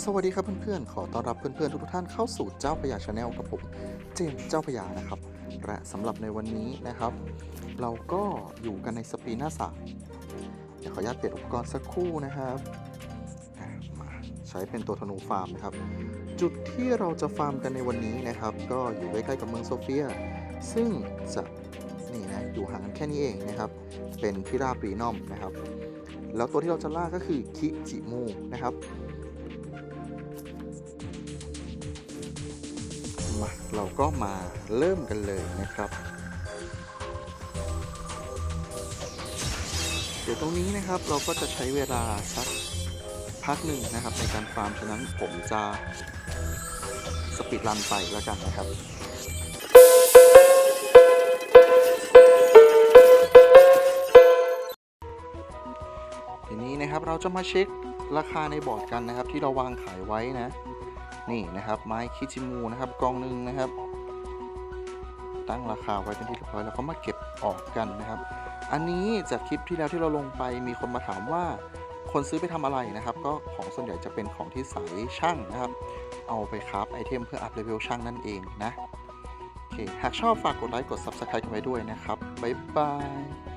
สวัสดีครับเพื่อนๆ ขอต้อนรับเพื่อนๆ ทุกท่านเข้าสู่เจ้าพยาชาแนลกับผม เจมส์เจ้าพยานะครับ และสำหรับในวันนี้นะครับ เราก็อยู่กันในสปีน่าสามเดี๋ยวขออนุญาตเปลี่ยนอุปกรณ์สักครู่นะครับมาใช้เป็นตัวธนูฟาร์มนะครับ จุดที่เราจะฟาร์มกันในวันนี้นะครับ ก็อยู่ใกล้ๆกับเมืองโซเฟีย ซึ่งจะนี่นะอยู่ห่างกันแค่นี้เองนะครับ เป็นพิราบรีนอมนะครับ แล้วตัวที่เราจะล่าก็คือคิจิมูนะครับ มาเราก็มาเริ่มกันเลยนะครับ เดี๋ยวตรงนี้นะครับเราก็จะใช้เวลาสักพักหนึ่งนะครับในการฟาร์ม ฉะนั้นผมจะสปีดรันไปแล้วกันนะครับทีนี้นะครับเราจะมาเช็คราคาในบอร์ดกันนะครับ ที่เราวางขายไว้นะ นี่นะครับ ไม้คิจิมูนะครับกองหนึ่งนะครับ ตั้งราคาไว้เป็นที่เรียบร้อยแล้วก็มาเก็บออกกันนะครับ อันนี้จากคลิปที่แล้วที่เราลงไปมีคนมาถามว่าคนซื้อไปทำอะไรนะครับ ก็ของส่วนใหญ่จะเป็นของที่สายช่างนะครับ เอาไปคราฟไอเทมเพื่ออัพเลเวลช่างนั่นเองนะโอเคหากชอบฝากกดไลค์กด Subscribe กันไว้ด้วยนะครับ บ๊ายบาย